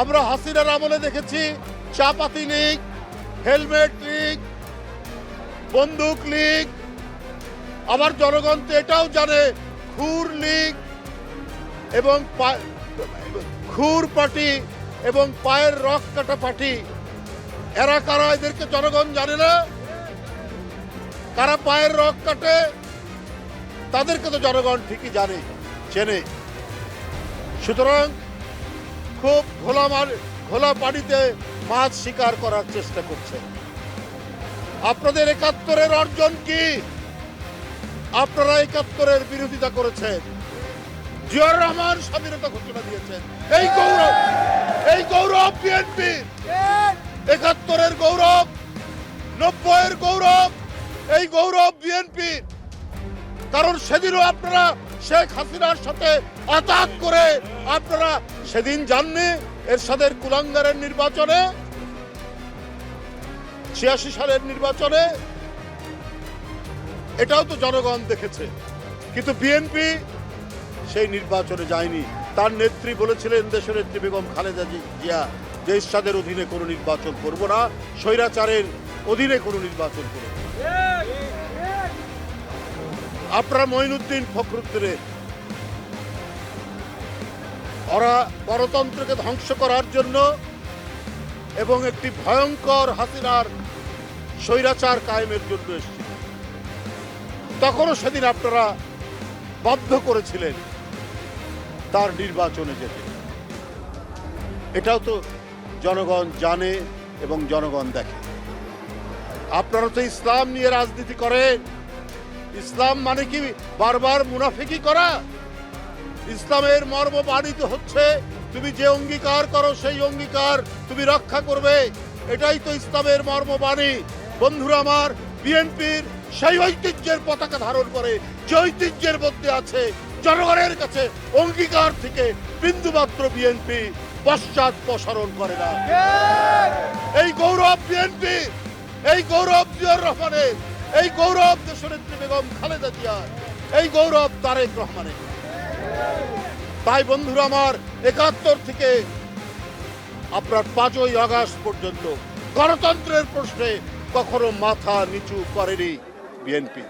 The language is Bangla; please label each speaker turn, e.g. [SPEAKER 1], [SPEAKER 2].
[SPEAKER 1] আমরা হাসিনার আমলে দেখেছি, চাপাতি লীগ, হেলমেট লীগ, বন্দুক লীগ, আবার জনগণ তো এটাও জানে, খুর লীগ এবং খুর পার্টি এবং পায়ের রক কাটা পার্টি। এরা কারা? এদেরকে জনগণ জানে না। কারা পায়ের রক কাটে, তাদেরকে তো জনগণ ঠিকই জানে, চেনে। সুতরাং খুব ঘোলা ঘোলা পানিতে মাছ শিকার করার চেষ্টা করছে। আপনাদের একাত্তরের অর্জন কি? আপনারা একাত্তরের বিরোধিতা করেছেন। জিয়াউর রহমান স্বাধীনতা ঘোষণা দিয়েছেন। এই গৌরব এই গৌরব বিএনপি একাত্তরের গৌরব, নব্বইয়ের গৌরব, এই গৌরব বিএনপি কারণ সেদিনও আপনারা শেখ হাসিনার সাথে আতাত করে আপনারা সেদিন জাননি এরশাদের কুলাঙ্গারের নির্বাচনে, ছিয়াশি সালের নির্বাচনে? এটাও তো জনগণ দেখেছে। কিন্তু বিএনপি সেই নির্বাচনে যায়নি। তার নেত্রী বলেছিলেন, দেশের নেত্রী বেগম খালেদা জিয়া, যে ইরশাদের অধীনে কোনো নির্বাচন করব না, স্বৈরাচারের অধীনে কোনো নির্বাচন করব আপনারা মঈনুদ্দিন ফখরুদ্দিনের ওরা গণতন্ত্রকে ধ্বংস করার জন্য এবং একটি ভয়ঙ্কর হাসিনার স্বৈরাচার কায়েমের জন্য এসেছিল। তখনও সেদিন আপনারা বাধ্য করেছিলেন তার নির্বাচনে যেতে। এটাও তো জনগণ জানে এবং জনগণ দেখে। আপনারা তো ইসলাম নিয়ে রাজনীতি করেন। ইসলাম মানে কি বারবার মুনাফিকি করা? ইসলামের মর্ম বাণিত হচ্ছে। তুমি যে অঙ্গীকার করো, সেই অঙ্গীকার তুমি রক্ষা করবে। এটাই তো ইসলামের মর্ম বাণী। বন্ধুরা আমার, বিএনপির সেই ঐতিহ্যের পতাকা ধারণ করে, যে ঐতিহ্যের মধ্যে আছে জনগণের কাছে অঙ্গীকার থেকে বিন্দুমাত্র বিএনপি পশ্চাৎ প্রসারণ করে না। এই গৌরব বিএনপি, এই গৌরব জিয়াউর রহমানের, এই গৌরব দেশনেত্রী বেগম খালেদা জিয়ার, এই গৌরব তারেক রহমানের। তাই বন্ধুরা আমার, একাত্তর থেকে আপনার পাঁচই আগস্ট পর্যন্ত গণতন্ত্রের প্রশ্নে কখনো মাথা নিচু করেনি বিএনপি।